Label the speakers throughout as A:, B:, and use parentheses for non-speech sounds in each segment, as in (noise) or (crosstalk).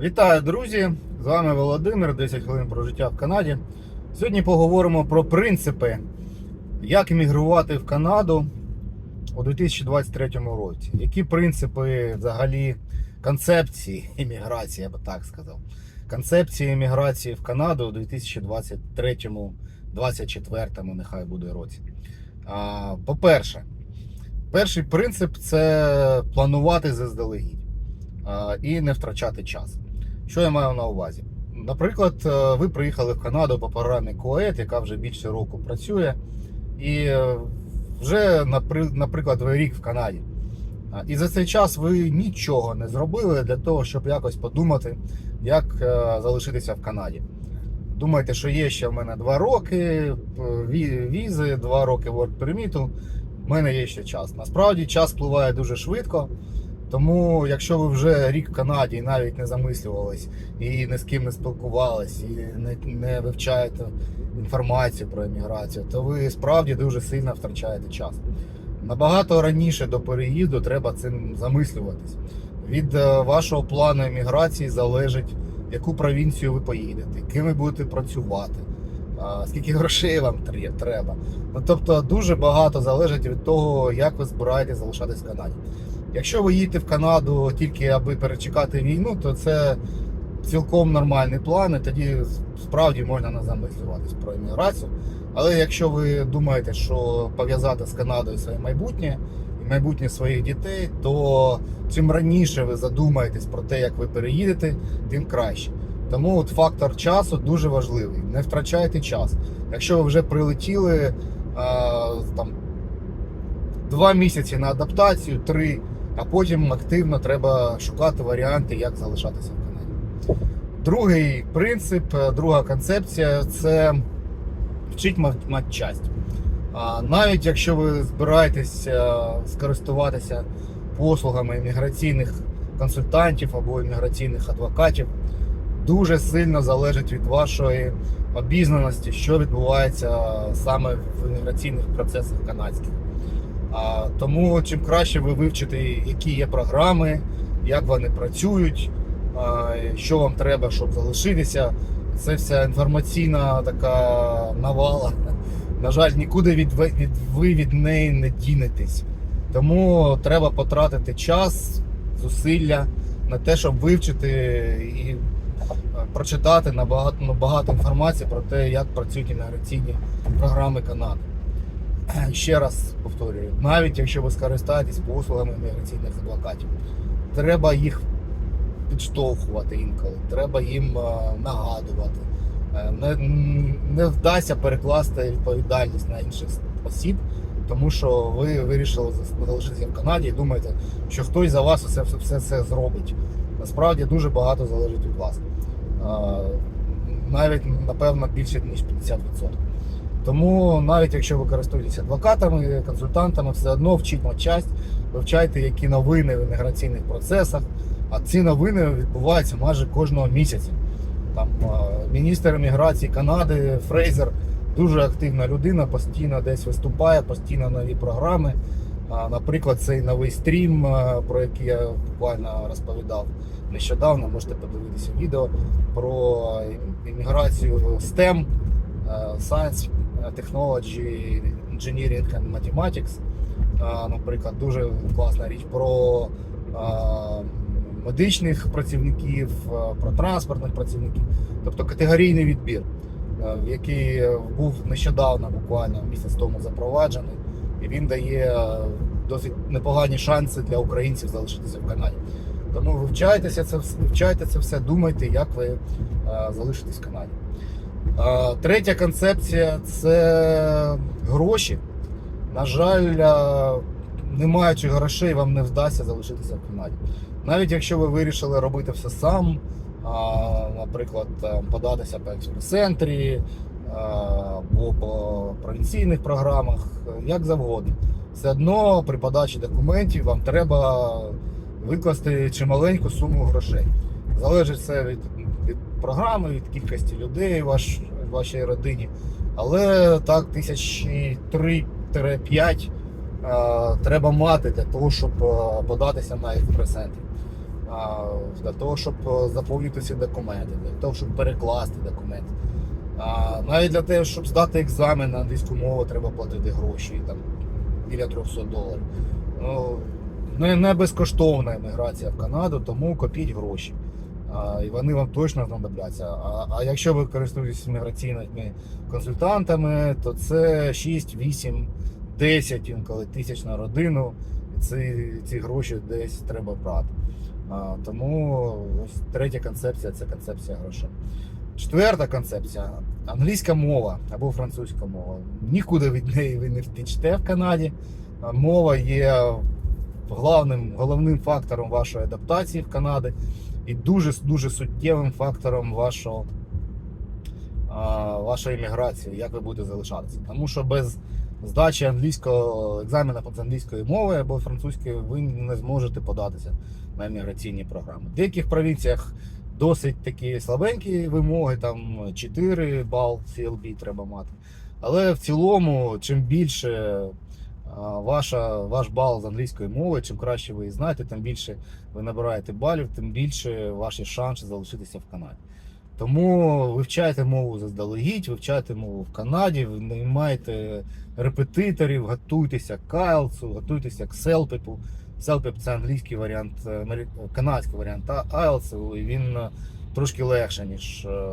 A: Вітаю, друзі! З вами Володимир, 10 хвилин про життя в Канаді. Сьогодні поговоримо про принципи, як емігрувати в Канаду у 2023 році. Які принципи взагалі концепції еміграції, я би так сказав. Концепції еміграції в Канаду у 2023-2024, нехай буде році. По-перше, перший принцип це планувати заздалегідь і не втрачати час. Що я маю на увазі? Наприклад, е, ви приїхали в Канаду по програмі КОЕТ, яка вже більше року працює, і е, вже, наприклад, ви рік в Канаді. І за цей час ви нічого не зробили для того, щоб якось подумати, як е, залишитися в Канаді. Думаєте, що є ще в мене два роки візи, два роки work permit, в мене є ще час. Насправді час впливає дуже швидко. Тому, якщо ви вже рік в Канаді і навіть не замислювались, і ні з ким не спілкувались, і не, не вивчаєте інформацію про еміграцію, то ви справді дуже сильно втрачаєте час. Набагато раніше до переїзду треба цим замислюватись. Від е, вашого плану еміграції залежить, в яку провінцію ви поїдете, ким ви будете працювати, скільки грошей вам треба. Ну, тобто дуже багато залежить від того, як ви збираєтесь залишатись в Канаді. Якщо ви їдете в Канаду тільки аби перечекати війну, то це цілком нормальний план, і тоді справді можна не замислюватись про еміграцію. Але якщо ви думаєте, що пов'язати з Канадою своє майбутнє і майбутнє своїх дітей, то чим раніше ви задумаєтесь про те, як ви переїдете, тим краще. Тому от фактор часу дуже важливий. Не втрачайте час. Якщо ви вже прилетіли там два місяці на адаптацію, три, а потім активно треба шукати варіанти, як залишатися в Канаді. Другий принцип, е, друга концепція це вчить мат- матчасть. Навіть якщо ви збираєтесь е, скористуватися послугами імміграційних консультантів або імміграційних адвокатів, дуже сильно залежить від вашої обізнаності, що відбувається саме в імміграційних процесах канадських. А, тому чим краще ви вивчите, які є програми, як вони працюють, а, що вам треба, щоб залишитися. Це вся інформаційна така навала. На жаль, нікуди від, від, ви від неї не дінетесь. Тому треба потратити час, зусилля на те, щоб вивчити і е, прочитати набагато, ну, багато інформації про те, як працюють імміграційні програми Канади. (clears throat) Ще раз повторюю, навіть якщо ви скористаєтесь послугами міграційних адвокатів, треба їх підштовхувати інколи, треба їм е, нагадувати. Е, Не, не вдасться перекласти відповідальність на інших осіб, тому що ви вирішили залишитися в Канаді і думаєте, що хтось за вас все, все, все це зробить. Насправді дуже багато залежить від вас. Е, Навіть, напевно, більше ніж 50%. Тому навіть якщо ви користуєтеся адвокатами, консультантами, все одно вчіть матчасть, вивчайте, які новини в імміграційних процесах. А ці новини відбуваються майже кожного місяця. Там міністр імміграції Канади Фрейзер дуже активна людина, постійно десь виступає, постійно нові програми. Наприклад, цей новий стрім, про який я буквально розповідав нещодавно, можете подивитися відео про імміграцію STEM, Science, Technology, Engineering and Mathematics. Наприклад, дуже класна річ про медичних працівників, про транспортних працівників, тобто категорійний відбір, який був нещодавно, буквально місяць тому запроваджений, і він дає досить непогані шанси для українців залишитися в Канаді. Тому вивчайтеся це, вивчайте це все, думайте, як ви залишитесь в Канаді. Третя концепція це гроші. На жаль, не маючи грошей, вам не вдасться залишитися в Канаді. Навіть якщо ви вирішили робити все сам, наприклад, податися по експрес-центрі або по провінційних програмах, як завгодно. Все одно при подачі документів вам треба викласти чималеньку суму грошей. Залежить це від програми, від кількості людей в ваш, вашій родині. Але так, тисячі 3-5 треба мати для того, щоб е, податися на експрес-центрі. а, для того, щоб е, заповнити ці документи, для того, щоб перекласти документи. Навіть для того, щоб здати екзамен на англійську мову, треба платити гроші там, біля 300 доларів. Ну, не, не безкоштовна еміграція в Канаду, тому копіть гроші. І вони вам точно знадобляться. А, а якщо ви користуєтесь міграційними консультантами, то це 6, 8, 10 інколи тисяч на родину. Ці, ці гроші десь треба брати. А, тому ось третя концепція це концепція грошей. Четверта концепція англійська мова або французька мова. Нікуди від неї ви не втечете в Канаді. Мова є главним, головним фактором вашої адаптації в Канаді і дуже дуже суттєвим фактором вашого, а, вашої імміграції, як ви будете залишатися. Тому що без здачі англійського екзамену з англійської мови або французької ви не зможете податися на імміграційні програми. В деяких провінціях досить такі слабенькі вимоги, там 4 бал CLB треба мати. Але в цілому, чим більше ваша, ваш бал з англійської мови, чим краще ви її знаєте, тим більше ви набираєте балів, тим більше ваші шанси залишитися в Канаді. Тому вивчайте мову заздалегідь, вивчайте мову в Канаді, наймайте репетиторів, готуйтеся к IELTS, готуйтеся к селпипу. Селпип це англійський варіант, е, канадський варіант IELTS, і він е, трошки легше, ніж е,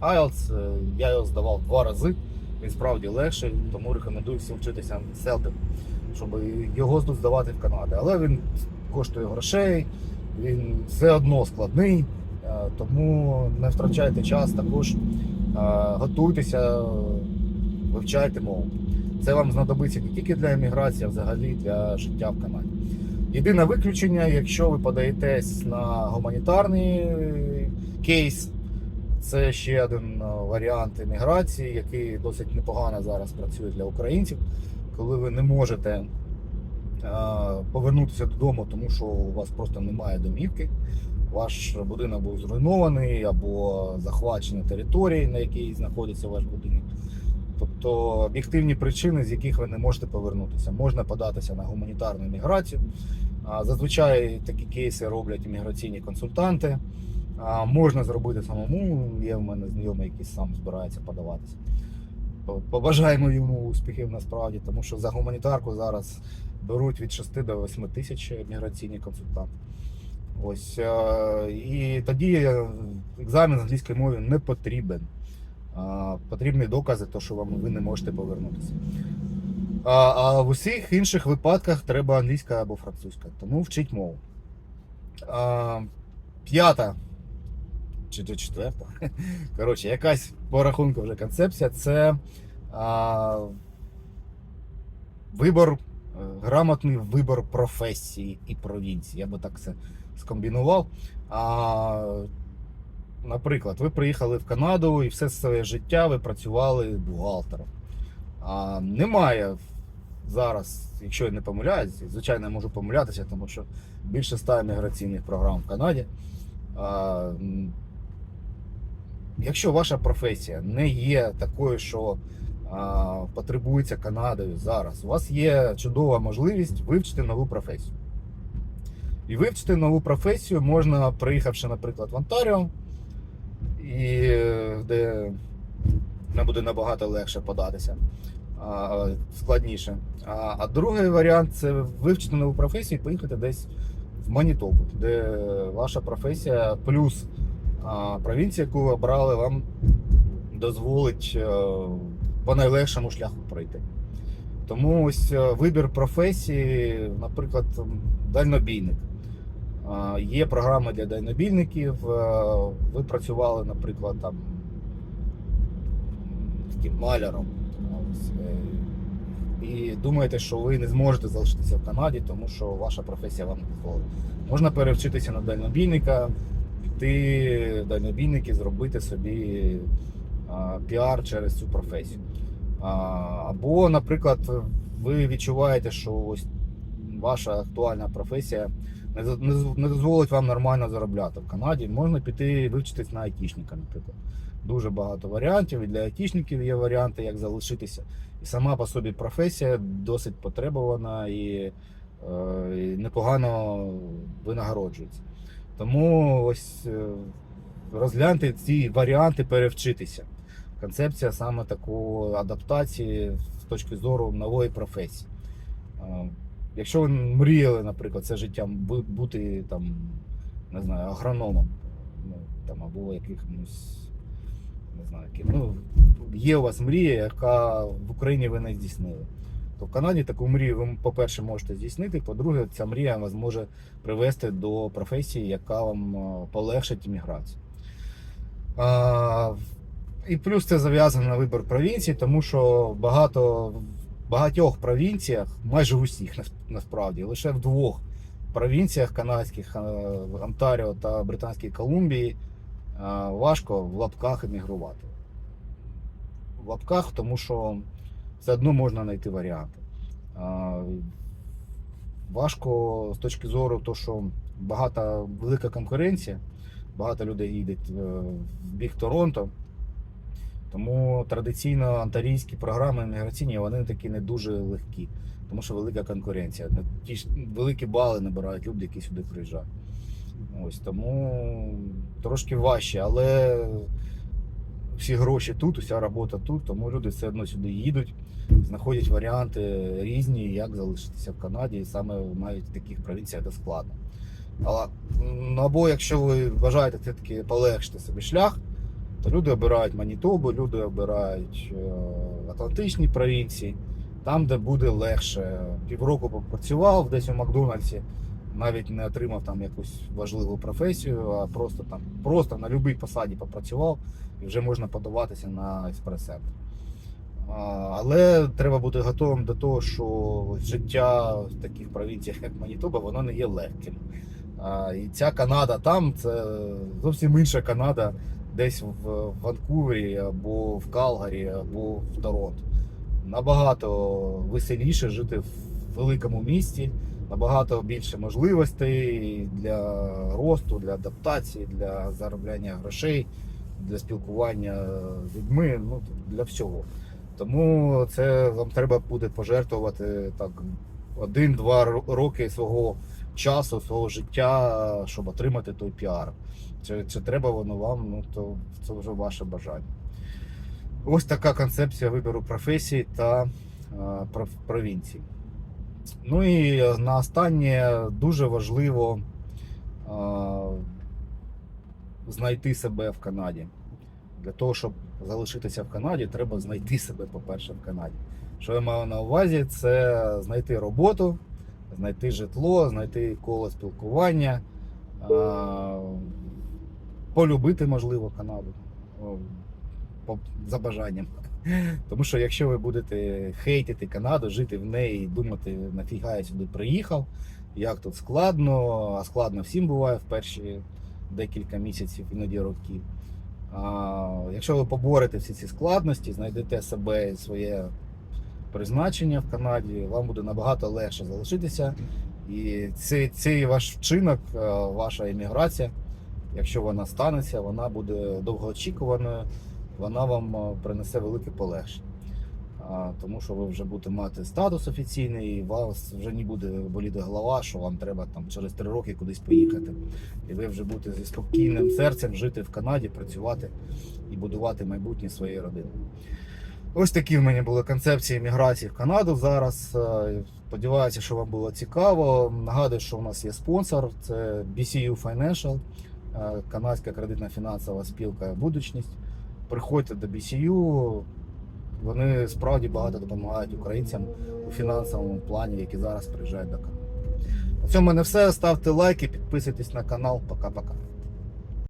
A: IELTS. Я його здавав два рази. Він справді легший, тому рекомендую всім вчитися селпип, щоб його тут здавати в Канаді. Але він коштує грошей, він все одно складний, е, тому не втрачайте час, також е, готуйтеся, вивчайте мову. Це вам знадобиться не тільки для еміграції, а взагалі для життя в Канаді. Єдине виключення, якщо ви подаєтесь на гуманітарний е, кейс, це ще один е, варіант еміграції, який досить непогано зараз працює для українців, коли ви не можете е, повернутися додому, тому що у вас просто немає домівки. Ваш будинок був зруйнований або захвачені території, на якій знаходиться ваш будинок. Тобто об'єктивні причини, з яких ви не можете повернутися. Можна податися на гуманітарну міграцію. Зазвичай такі кейси роблять імміграційні консультанти. А, Можна зробити самому. Є в мене знайомий, який сам збирається подаватися. Побажаємо йому успіхів насправді, тому що за гуманітарку зараз беруть від 6 до 8 тисяч міграційні консультанти. Ось е, і тоді екзамен з англійської мови не потрібен. Потрібні докази, то що вам ви не можете повернутися. А, а в усіх інших випадках треба англійська або французька, тому вчіть мову. А, П'ята чи то четверта. (laughs) Коротше, якась по рахунку вже концепція це а, вибор, е, грамотний вибор професії і провінції. Я би так це скомбінував. А, наприклад, ви приїхали в Канаду і все своє життя ви працювали бухгалтером. А, немає зараз, якщо я не помиляюсь, звичайно, я можу помилятися, тому що більше ста міграційних програм в Канаді. Якщо ваша професія не є такою, що а, потребується Канадою зараз, у вас є чудова можливість вивчити нову професію. І вивчити нову професію можна, приїхавши, наприклад, в Онтаріо, і де не буде набагато легше податися, а, складніше. А, а другий варіант це вивчити нову професію і поїхати десь в Манітобу, де ваша професія плюс а, провінція, яку ви обрали, вам дозволить е, по найлегшому шляху пройти. Тому ось е, вибір професії, наприклад, дальнобійник. Є програми для дальнобійників. е, Ви працювали, наприклад, там таким маляром. І думаєте, що ви не зможете залишитися в Канаді, тому що ваша професія вам не дозволить. Можна перевчитися на дальнобійника, піти в дальнобійники, зробити собі піар через цю професію. Або, наприклад, ви відчуваєте, що ось ваша актуальна професія не дозволить вам нормально заробляти в Канаді. Можна піти вивчитись на айтішника, наприклад. Дуже багато варіантів. І для айтішників є варіанти, як залишитися. І сама по собі професія досить потребована і, е, і непогано винагороджується. Тому ось е, розгляньте ці варіанти перевчитися. Концепція саме такої адаптації з точки зору нової професії. Е, Якщо ви мріяли, наприклад, це життя бути там, не знаю, агрономом, ну, там, або якимось, не знаю, яким, ну, є у вас мрія, яка в Україні ви не здійснили. То в Канаді таку мрію ви, по-перше, можете здійснити, по-друге, ця мрія вас може привести до професії, яка вам е, полегшить імміграцію. А, і плюс це зав'язано на вибір провінції, тому що багато в багатьох провінціях, майже в усіх насправді, лише в двох провінціях канадських е, Онтаріо та Британській Колумбії е, важко в лапках емігрувати. В лапках, тому що все одно можна знайти варіанти. Важко з точки зору, того, що багата велика конкуренція, багато людей їдуть е, в бік Торонто. Тому традиційно антарійські програми міграційні вони такі не дуже легкі, тому що велика конкуренція. Ті ж великі бали набирають люди, які сюди приїжджають. Ось тому трошки важче, але всі гроші тут, уся робота тут, тому люди все одно сюди їдуть, знаходять варіанти різні, як залишитися в Канаді, і саме навіть в таких провінціях, де складно. Але, ну, або якщо ви вважаєте це таки полегшити собі шлях, то люди обирають Манітобу, люди обирають е, Атлантичні провінції, там, де буде легше. Півроку попрацював десь у Макдональдсі, навіть не отримав там якусь важливу професію, а просто там просто на будь-якій посаді попрацював і вже можна подаватися на експрес-центр. Але треба бути готовим до того, що життя в таких провінціях, як Манітоба, воно не є легким. І ця Канада там це зовсім інша Канада, десь в Ванкувері або в Калгарі, або в Торонто. Набагато веселіше жити в великому місті, набагато більше можливостей для росту, для адаптації, для заробляння грошей, для спілкування з людьми, ну для всього. Тому це вам треба буде пожертвувати так один-два роки свого часу, свого життя, щоб отримати той піар. Чи, чи треба воно вам, ну то це вже ваше бажання. Ось така концепція вибору професії та пров- провінцій. Ну і на останнє дуже важливо е, знайти себе в Канаді. Для того, щоб залишитися в Канаді, треба знайти себе, по-перше, в Канаді. Що я маю на увазі, це знайти роботу, знайти житло, знайти коло спілкування, е, полюбити, можливо, Канаду за бажанням. Тому що якщо ви будете хейтити Канаду, жити в неї і думати, нафіга я сюди приїхав, як тут складно, а складно всім буває в перші декілька місяців, іноді років. А, якщо ви поборете всі ці складності, знайдете себе і своє призначення в Канаді, вам буде набагато легше залишитися. І цей, цей ваш вчинок, е, ваша імміграція, якщо вона станеться, вона буде довгоочікуваною, вона вам е, принесе велике полегшення. Тому що ви вже будете мати статус офіційний, і вас вже не буде боліти голова, що вам треба там через три роки кудись поїхати. І ви вже будете зі спокійним серцем жити в Канаді, працювати і будувати майбутнє своєї родини. Ось такі в мене були концепції міграції в Канаду зараз. Е, Сподіваюся, що вам було цікаво. Нагадую, що у нас є спонсор, це BCU Financial, е, канадська кредитна фінансова спілка Будучність. Приходьте до BCU. Вони справді багато допомагають українцям у фінансовому плані, які зараз приїжджають до Канади. На цьому не все. Ставте лайки, підписуйтесь на канал. Пока-пока.